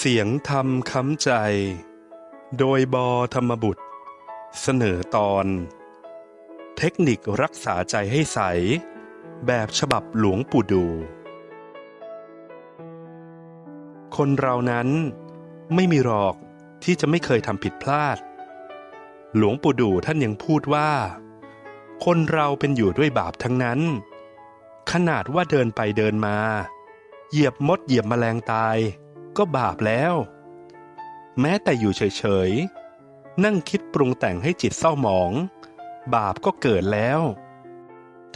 เสียงธรรมค้ำใจ โดยบอธรรมบุตร เสนอตอน เทคนิครักษาใจให้ใส แบบฉบับหลวงปู่ดู คนเรานั้นไม่มีหรอกที่จะไม่เคยทำผิดพลาด หลวงปู่ดูท่านยังพูดว่า คนเราเป็นอยู่ด้วยบาปทั้งนั้น ขนาดว่าเดินไปเดินมา เหยียบมดเหยียบแมลงตาย ก็บาปแล้ว แม้แต่อยู่เฉยๆ นั่งคิดปรุงแต่งให้จิตเศร้าหมอง บาปก็เกิดแล้ว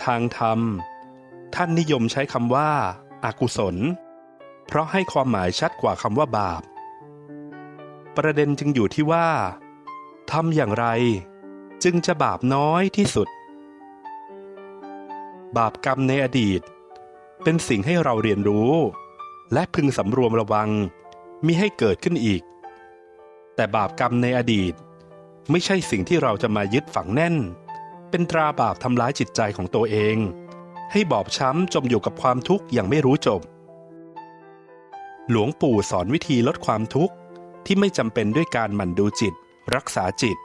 ทางธรรม ท่านนิยมใช้คำว่าอากุศล เพราะให้ความหมายชัดกว่าคำว่าบาป ประเด็นจึงอยู่ที่ว่าทำอย่างไร จึงจะบาปน้อยที่สุด บาปกรรมในอดีต เป็นสิ่งให้เราเรียนรู้ และพึงสำรวมระวังมิให้เกิดขึ้นอีก แต่บาปกรรมในอดีต ไม่ใช่สิ่งที่เราจะมายึดฝังแน่น เป็นตราบาปทำร้ายจิตใจของตัวเอง ให้บอบช้ำจมอยู่กับความทุกข์อย่างไม่รู้จบ หลวงปู่สอนวิธีลดความทุกข์ที่ไม่จำเป็นด้วยการหมั่นดูจิต รักษาจิต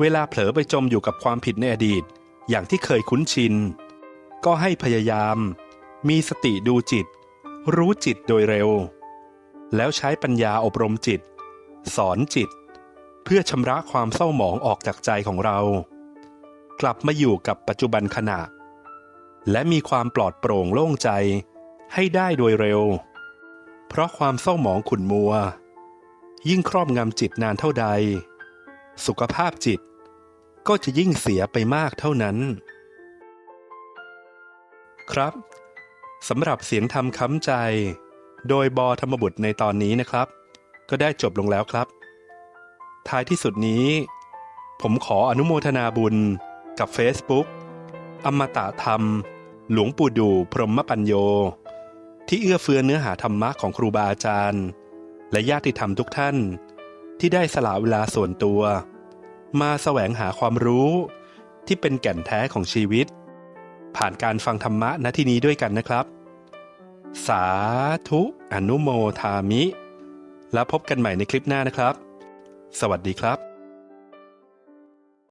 เวลาเผลอไปจมอยู่กับความผิดในอดีต อย่างที่เคยคุ้นชิน ก็ให้พยายาม มีสติดูจิต รู้จิตโดยเร็ว แล้วใช้ปัญญาอบรมจิต สอนจิต เพื่อชำระความเศร้าหมองออกจากใจของเรา กลับมาอยู่กับปัจจุบันขณะ และมีความปลอดโปร่งโล่งใจให้ได้โดยเร็ว เพราะความเศร้าหมองขุ่นมัว ยิ่งครอบงำจิตนานเท่าใด สุขภาพจิตก็จะยิ่งเสียไปมากเท่านั้น ครับ สำหรับเสียงธรรมค้ำใจ โดยบอธรรมบุตรในตอนนี้นะครับ ก็ได้จบลงแล้วครับ ท้ายที่สุดนี้ ผมขออนุโมทนาบุญกับ Facebook อมตะธรรม หลวงปู่ดูพรหมปัญโย ที่เอื้อเฟื้อเนื้อหาธรรมะของครูบาอาจารย์ และญาติธรรมทุกท่าน ที่ได้สละเวลาส่วนตัว มาแสวงหาความรู้ที่เป็นแก่นแท้ของชีวิต ผ่านการฟังธรรมะณที่นี้ด้วยกันนะครับ สาธุอนุโมทามิ แล้วพบกันใหม่ในคลิปหน้านะครับ สวัสดีครับ